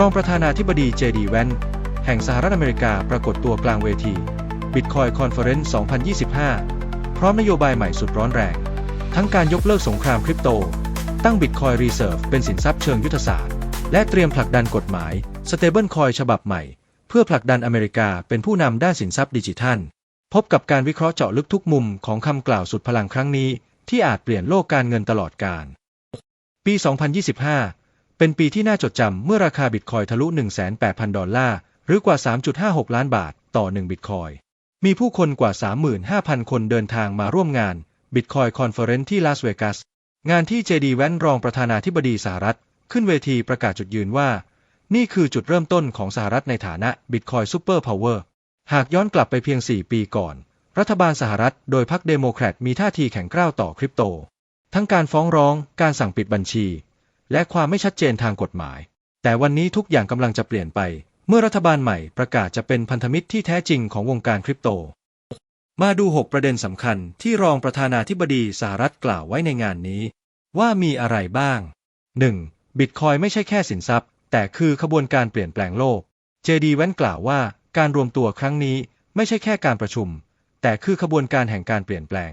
รองประธานาธิบดีเจดีแวนแห่งสหรัฐอเมริกาปรากฏตัวกลางเวที Bitcoin Conference 2025 พร้อมนโยบายใหม่สุดร้อนแรง ทั้งการยกเลิกสงครามคริปโต ตั้ง Bitcoin Reserve เป็นสินทรัพย์เชิงยุทธศาสตร์ และเตรียมผลักดันกฎหมาย Stablecoin ฉบับใหม่ เพื่อผลักดันอเมริกาเป็นผู้นำด้านสินทรัพย์ดิจิทัล พบกับการวิเคราะห์เจาะลึกทุกมุมของคำกล่าวสุดพลังครั้งนี้ ที่อาจเปลี่ยนโลกการเงินตลอดกาลปี 2025 เป็นปีที่น่าจดจำเมื่อราคาบิตคอยทะลุ 18,000 ดอลลาร์ หรือกว่า 3.56 ล้านบาทต่อ 1 บิตคอย มีผู้คนกว่า 35,000 คนเดินทางมาร่วมงาน Bitcoin Conference ที่ลาสเวกัส งานที่ JD แวนรองประธานาธิบดีสหรัฐ ขึ้นเวทีประกาศจุดยืนว่า นี่คือจุดเริ่มต้นของสหรัฐในฐานะ Bitcoin Super Power หากย้อนกลับไปเพียง 4 ปีก่อน รัฐบาลสหรัฐโดยพรรคเดโมแครตมีท่าทีแข็งกร้าวต่อคริปโต ทั้งการฟ้องร้อง การสั่งปิดบัญชี และความไม่ชัดเจนทางกฎหมาย แต่วันนี้ทุกอย่างกำลังจะเปลี่ยนไป เมื่อรัฐบาลใหม่ประกาศจะเป็นพันธมิตรที่แท้จริงของวงการคริปโต มาดู 6 ประเด็นสำคัญที่รองประธานาธิบดีสหรัฐกล่าวไว้ในงานนี้ ว่ามีอะไรบ้าง 1. บิตคอยไม่ใช่แค่สินทรัพย์ แต่คือขบวนการเปลี่ยนแปลงโลก JD แวนกล่าวว่าการรวมตัวครั้งนี้ไม่ใช่แค่การประชุม แต่คือขบวนการแห่งการเปลี่ยนแปลง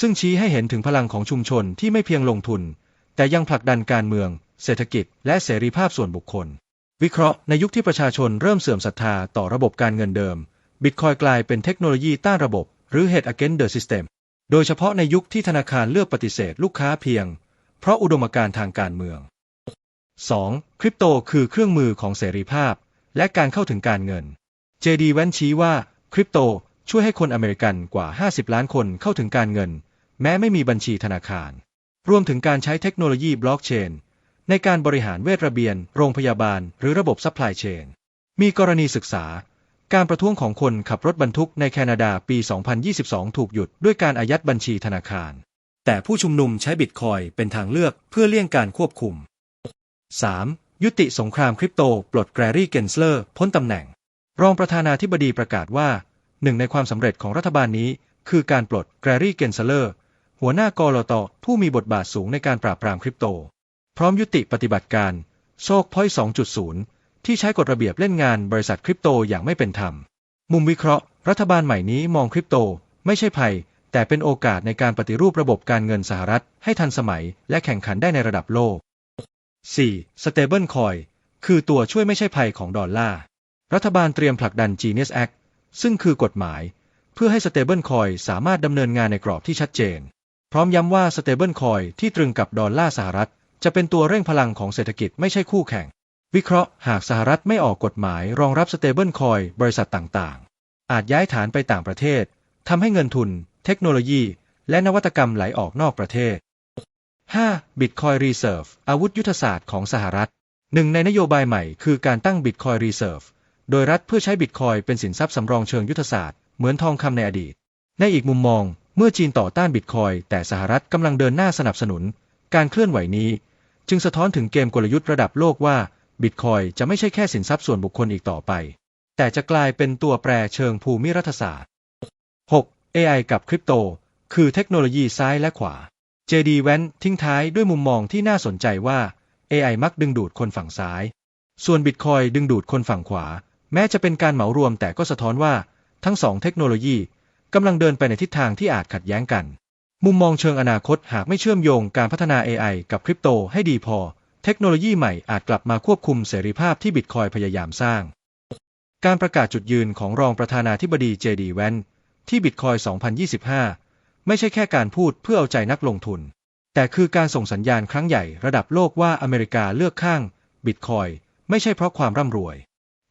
ซึ่งชี้ให้เห็นถึงพลังของชุมชนที่ไม่เพียงลงทุน แต่ยังผลักดันการเมือง เศรษฐกิจ และเสรีภาพส่วนบุคคล วิเคราะห์ในยุคที่ประชาชนเริ่มเสื่อมศรัทธาต่อระบบการเงินเดิม บิตคอยกลายเป็นเทคโนโลยีต้านระบบ หรือ Head Against the System โดยเฉพาะในยุคที่ธนาคารเลือกปฏิเสธลูกค้าเพียง เพราะอุดมการณ์ทางการเมือง 2. คริปโตคือเครื่องมือของเสรีภาพ และการเข้าถึงการเงิน JD แวนชี้ว่าคริปโตช่วยให้คนอเมริกันกว่า 50 ล้านคนเข้าถึงการเงิน แม้ไม่มีบัญชีธนาคาร รวมถึงการใช้เทคโนโลยีบล็อกเชนในการบริหารเวชระเบียน โรงพยาบาล หรือระบบซัพพลายเชน มีกรณีศึกษา การประท้วงของคนขับรถบรรทุกในแคนาดาปี 2022 ถูกหยุดด้วยการอายัดบัญชีธนาคาร แต่ผู้ชุมนุมใช้บิตคอยเป็นทางเลือกเพื่อเลี่ยงการควบคุม 3. ยุติสงครามคริปโต ปลดแกรรี่เกนสเลอร์พ้นตำแหน่ง รองประธานาธิบดีประกาศว่า หนึ่งในความสำเร็จของรัฐบาลนี้ คือการปลดแกรรี่เกนสเลอร์ หัวหน้ากรตผู้มีบทบาทสูงในการปราบปรามคริปโต พร้อมยุติปฏิบัติการโชคพอยต์2.0 ที่ใช้กฎระเบียบเล่นงานบริษัทคริปโตอย่างไม่เป็นธรรม มุมวิเคราะห์ รัฐบาลใหม่นี้มองคริปโต ไม่ใช่ภัย แต่เป็นโอกาสในการปฏิรูประบบการเงินสหรัฐ ให้ทันสมัย และแข่งขันได้ในระดับโลก 4. Stable Coin คือตัวช่วยไม่ใช่ภัยของดอลลาร์ รัฐบาลเตรียมผลักดัน Genius Act ซึ่งคือกฎหมาย เพื่อให้ Stable Coin สามารถดำเนินงานในกรอบที่ชัดเจน พร้อมย้ำว่า Stable Coin ที่ตรึงกับดอลลาร์สหรัฐ จะเป็นตัวเร่งพลังของเศรษฐกิจไม่ใช่คู่แข่ง วิเคราะห์หากสหรัฐไม่ออกกฎหมายรองรับ Stable Coin บริษัทต่างๆ อาจย้ายฐานไปต่างประเทศทำให้เงินทุน เทคโนโลยี และนวัตกรรมไหลออกนอกประเทศ 5. Bitcoin Reserve อาวุธยุทธศาสตร์ของสหรัฐหนึ่งในนโยบายใหม่คือการตั้ง Bitcoin Reserve โดยรัฐเพื่อใช้ Bitcoin เป็นสินทรัพย์สำรองเชิงยุทธศาสตร์ เหมือนทองคำในอดีต ในอีกมุมมอง เมื่อจีนต่อต้าน Bitcoin แต่สหรัฐกำลังเดินหน้าสนับสนุน การเคลื่อนไหวนี้ จึงสะท้อนถึงเกมกลยุทธ์ระดับโลกว่า Bitcoin จะไม่ใช่แค่สินทรัพย์ส่วนบุคคลอีกต่อไป แต่จะกลายเป็นตัวแปรเชิงภูมิรัฐศาสตร์ 6. AI กับคริปโต คือเทคโนโลยีซ้ายและขวา JD แวนทิ้งท้ายด้วยมุมมองที่น่าสนใจว่า AI มักดึงดูดคนฝั่งซ้าย ส่วน Bitcoin ดึงดูดคนฝั่งขวา แม้จะเป็นการเหมารวมแต่ก็สะท้อนว่า ทั้งสองเทคโนโลยี กำลังเดินไปในทิศทางที่อาจขัดแย้งกัน มุมมองเชิงอนาคตหากไม่เชื่อมโยงการพัฒนา AI กับคริปโตให้ดีพอ เทคโนโลยีใหม่อาจกลับมาควบคุมเสรีภาพที่ Bitcoin พยายามสร้าง การประกาศจุดยืนของรองประธานาธิบดี JD แวนที่ Bitcoin 2025 ไม่ใช่แค่การพูดเพื่อเอาใจนักลงทุน แต่คือการส่งสัญญาณครั้งใหญ่ระดับโลกว่าอเมริกาเลือกข้างบิตคอยไม่ใช่เพราะความร่ำรวย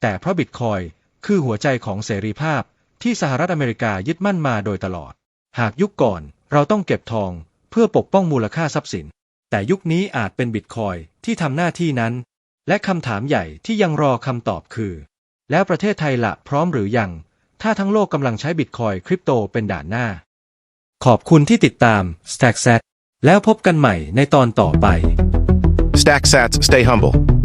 แต่เพราะบิตคอยคือหัวใจของเสรีภาพ ที่สหรัฐอเมริกายึดมั่นมาโดยตลอด หากยุคก่อนเราต้องเก็บทองเพื่อปกป้องมูลค่าทรัพย์สิน แต่ยุคนี้อาจเป็นบิตคอยที่ทำหน้าที่นั้น และคำถามใหญ่ที่ยังรอคำตอบคือ แล้วประเทศไทยละพร้อมหรือยัง ถ้าทั้งโลกกำลังใช้บิตคอยคริปโตเป็นด่านหน้า ขอบคุณที่ติดตาม StackSat แล้วพบกันใหม่ในตอนต่อไป Stack sats, stay humble.